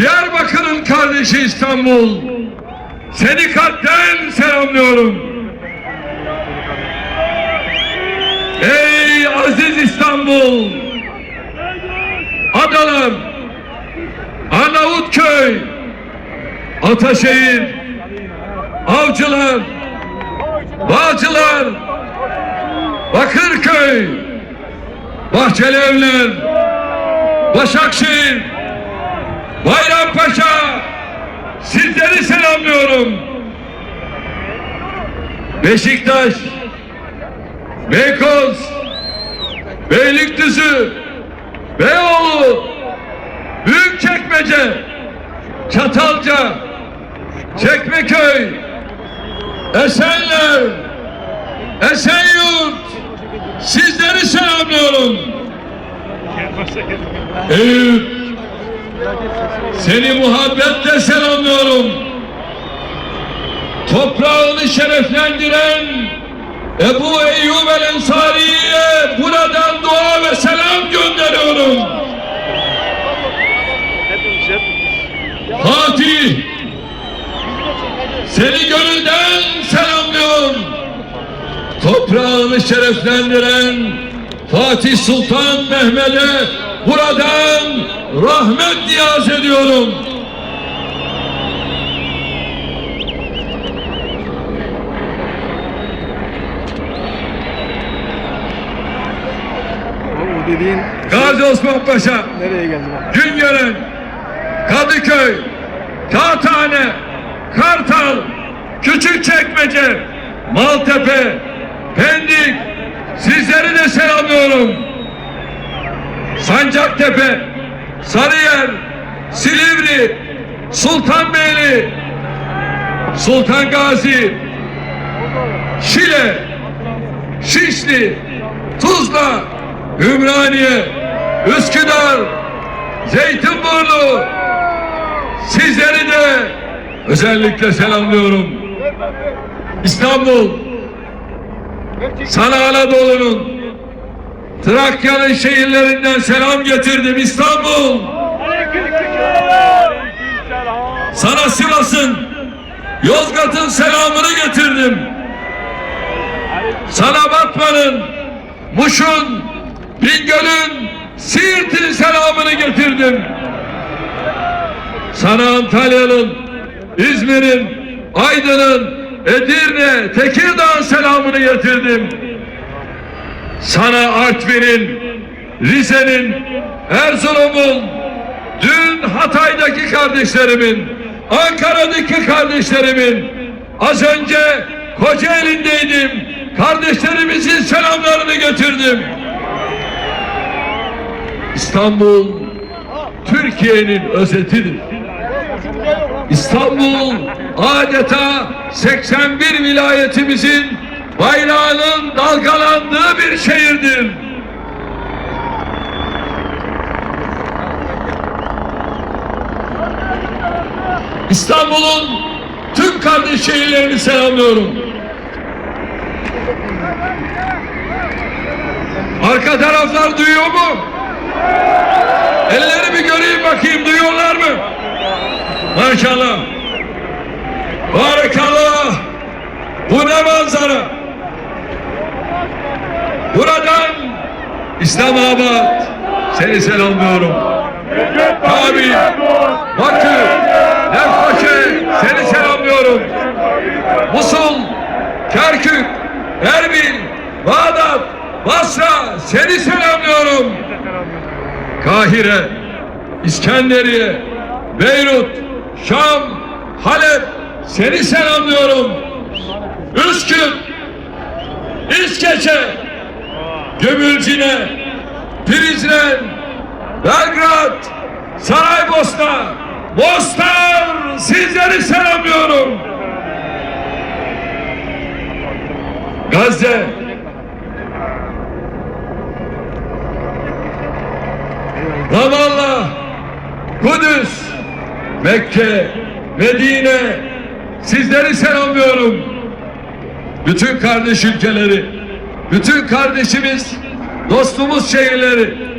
Diyarbakır'ın kardeşi İstanbul. Seni kalpten selamlıyorum. Ey aziz İstanbul! Adalar, Arnavutköy, Ataşehir, Avcılar, Bağcılar, Bakırköy, Bahçelievler, Başakşehir, Bayrampaşa, sizleri selamlıyorum. Beşiktaş, Beykoz, Beylikdüzü, Beyoğlu, Büyükçekmece, Çatalca, Çekmeköy, Esenler, Esenyurt, sizleri selamlıyorum. Eyüp, seni muhabbetle selamlıyorum. Toprağını şereflendiren Ebu Eyyub el Ensari'ye buradan dua ve selam gönderiyorum. Fatih, seni gönülden selamlıyorum. Toprağını şereflendiren Fatih Sultan Mehmet'e buradan rahmet niyaz ediyorum. O dediğin Gazi Osman Paşa, nereye geldi bak? Güngören, Kadıköy, Kağıthane, Kartal, Küçükçekmece, Maltepe, Pendik, sizleri de selamlıyorum. Sancaktepe, Sarıyer, Silivri, Sultanbeyli, Sultan Gazi, Şile, Şişli, Tuzla, Ümraniye, Üsküdar, Zeytinburnu, sizleri de özellikle selamlıyorum. İstanbul, sana Anadolu'nun, Trakya'nın şehirlerinden selam getirdim İstanbul. Sana Sivas'ın, Yozgat'ın selamını getirdim. Sana Batman'ın, Muş'un, Bingöl'ün, Siirt'in selamını getirdim. Sana Antalya'nın, İzmir'in, Aydın'ın, Edirne, Tekirdağ'ın selamını getirdim. Sana Artvin'in, Rize'nin, Erzurum'un, dün Hatay'daki kardeşlerimin, Ankara'daki kardeşlerimin, az önce Kocaeli'ndeydim, kardeşlerimizin selamlarını getirdim. İstanbul, Türkiye'nin özetidir. İstanbul adeta 81 vilayetimizin bayrağının dalgalandığı bir şehirdir. İstanbul'un tüm kardeş şehirlerini selamlıyorum. Arka taraflar duyuyor mu? Elleri bir göreyim bakayım duyuyorlar mı? Maşallah. Barakallah. Bu ne manzara? Buradan İslamabad seni selamlıyorum. Kabil, Bakü, Lefkoşe seni selamlıyorum. Musul, Kerkük, Erbil, Bağdat, Basra seni selamlıyorum. Kahire, İskenderiye, Beyrut, Şam, Halep seni selamlıyorum. Üsküp, İskeçe, Gömülcine, Prizren, Belgrad, Saraybosna, Mostar sizleri selamlıyorum. Gazze, Ramallah, Kudüs, Mekke, Medine sizleri selamlıyorum. Bütün kardeş ülkeleri, bütün kardeşimiz, dostumuz şehirleri